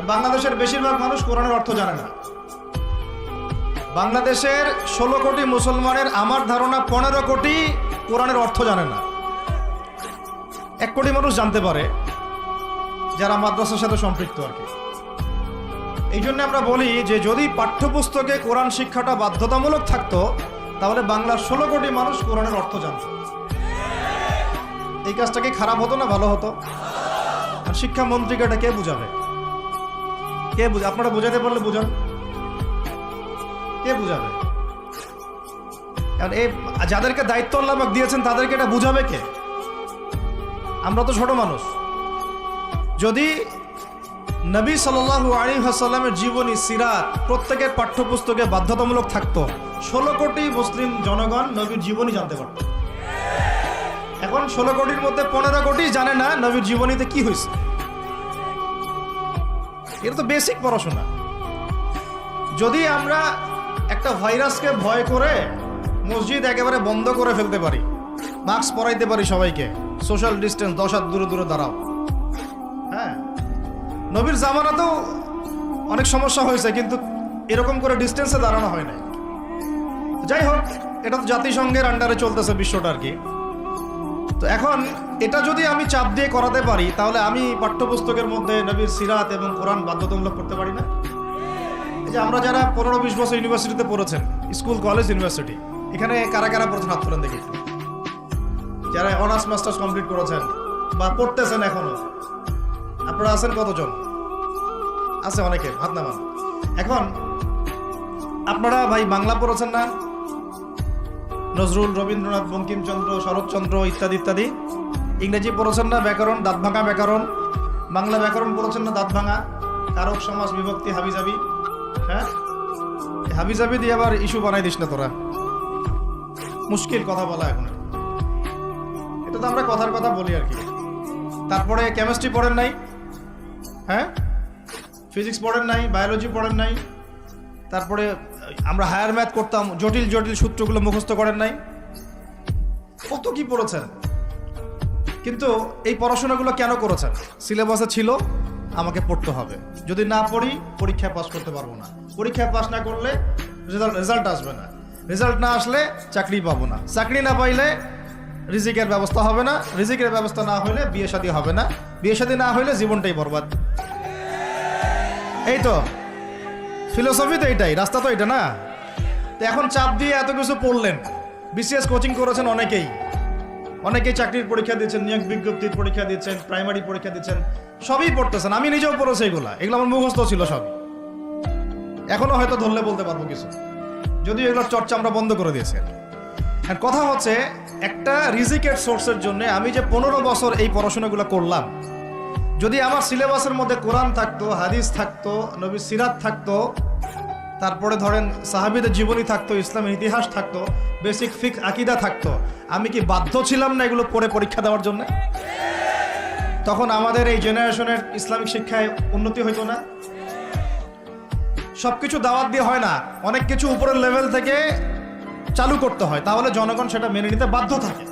বাংলাদেশের বেশিরভাগ মানুষ কোরআনের অর্থ জানে না। বাংলাদেশের ষোলো কোটি মুসলমানের আমার ধারণা পনেরো কোটি কোরআনের অর্থ জানে না। এক কোটি মানুষ জানতে পারে, যারা মাদ্রাসার সাথে সম্পৃক্ত আর কি। এই জন্য আমরা বলি যে যদি পাঠ্যপুস্তকে কোরআন শিক্ষাটা বাধ্যতামূলক থাকতো, তাহলে বাংলার ষোলো কোটি মানুষ কোরআনের অর্থ জানত। এই কাজটা কি খারাপ হতো না ভালো হতো? আর শিক্ষামন্ত্রীকে এটা কে বুঝাবে? কে বুঝ আপনারা বুঝাতে পারলে বুঝান। কে বুঝাবে? কারণ এই যাদেরকে দায়িত্ব আল্লাহ পাক দিয়েছেন, তাদেরকে এটা বুঝাবে কে? আমরা তো ছোট মানুষ। যদি নবী সাল্লাল্লাহু আলী হাসাল্লামের জীবনী, সিরাত প্রত্যেকের পাঠ্যপুস্তকে বাধ্যতামূলক থাকতো, ষোলো কোটি মুসলিম জনগণ নবীর জীবনী জানতে পারত। এখন ষোলো কোটির মধ্যে পনেরো কোটি জানে না নবীর জীবনীতে কি হয়েছে। এটা তো বেসিক পড়াশোনা। যদি আমরা একটা ভাইরাসকে ভয় করে মসজিদ একেবারে বন্ধ করে ফেলতে পারি, মাস্ক পরাইতে পারি সবাইকে সোশ্যাল ডিস্টেন্স দশ হাত দূরে দূরে দাঁড়াও। হ্যাঁ? নবীর জামানাতেও অনেক সমস্যা হয়েছে, কিন্তু এরকম করে ডিস্টেন্সে দাঁড়ানো হয় নাই। যাই হোক, এটা তো জাতিসংঘের আন্ডারে চলতেছে বিশ্বটা আর কি। তো এখন এটা যদি আমি চাপ দিয়ে করাতে পারি, তাহলে আমি পাঠ্যপুস্তকের মধ্যে নবীর সিরাত এবং কোরআন বাধ্যতামূলক করতে পারি না? এই যে আমরা যারা পনেরো বিশ বছর ইউনিভার্সিটিতে পড়েছেন, স্কুল, কলেজ, ইউনিভার্সিটি, এখানে কারা কারা পড়েছেন? হাত তোলেন দেখি যারা অনার্স, মাস্টার্স কমপ্লিট করেছেন বা পড়তেছেন এখনও, আপনারা আছেন কতজন? আছে অনেকে, হাত নামান। এখন আপনারা ভাই বাংলা পড়েছেন না? নজরুল, রবীন্দ্রনাথ, বঙ্কিমচন্দ্র, শরৎচন্দ্র ইত্যাদি ইত্যাদি। ইংরেজি পড়েছেন না ব্যাকরণ, দাঁত ভাঙা ব্যাকরণ। বাংলা ব্যাকরণ পড়েছেন না দাঁত ভাঙা। কারক সমাজ বিভক্তি হাবিজাবি। হ্যাঁ? হাবিজাবি দিয়ে আবার ইস্যু বানাই দিস না তোরা। মুশকিল কথা বলা এখন। এটা তো আমরা কথার কথা বলি আর কি। তারপরে কেমিস্ট্রি পড়েন নাই। হ্যাঁ? ফিজিক্স পড়েন নাই বায়োলজি পড়েন নাই। তারপরে, আমরা হায়ার ম্যাথ করতাম, জটিল জটিল সূত্রগুলো মুখস্থ করেন নাই। কত কি পড়েছেন? কিন্তু এই পড়াশোনাগুলো কেন করেছেন? সিলেবাসে ছিল, আমাকে পড়তে হবে। যদি না পড়ি পরীক্ষায় পাস করতে পারব না। পরীক্ষায় পাস না করলে রেজাল্ট আসবে না। রেজাল্ট না আসলে চাকরি পাবো না। চাকরি না পাইলে রিজিকের ব্যবস্থা হবে না। রিজিকের ব্যবস্থা না হলে বিয়ে শাদী হবে না। বিয়ে শাদী না হলে জীবনটাই বরবাদ। এই তো। ফিলোসফি তো এটাই, রাস্তা তো এটা না? তো এখন চাপ দিয়ে এত কিছু পড়লেন। বিসিএস কোচিং করেছেন অনেকেই। অনেকেই চাকরির পরীক্ষা দিচ্ছেন নিয়োগ বিজ্ঞপ্তির পরীক্ষা দিচ্ছেন প্রাইমারি পরীক্ষা দিচ্ছেন সবই পড়তেছেন। আমি নিজেও পড়েছি এগুলা। এগুলো আমার মুখস্থ ছিল সব এখনও হয়তো ধরলে বলতে পারব কিছু। যদিও এগুলোর চর্চা আমরা বন্ধ করে দিয়েছি। আর কথা হচ্ছে, একটা রিজিকের সোর্সের জন্য আমি যে পনেরো বছর এই পড়াশোনাগুলো করলাম যদি আমার সিলেবাসের মধ্যে কোরআন থাকতো, হাদিস থাকতো, নবী সিরাত থাকতো, তারপরে ধরেন সাহাবিদের জীবনী থাকতো, ইসলামের ইতিহাস থাকতো বেসিক ফিক আকিদা থাকতো, আমি কি বাধ্য ছিলাম না এগুলো পড়ে পরীক্ষা দেওয়ার জন্য? তখন আমাদের এই জেনারেশনের ইসলামিক শিক্ষায় উন্নতি হইতো না। সবকিছু দাওয়াত দিয়ে হয় না, অনেক কিছু উপরের লেভেল থেকে চালু করতে হয়, তাহলে জনগণ সেটা মেনে নিতে বাধ্য থাকে।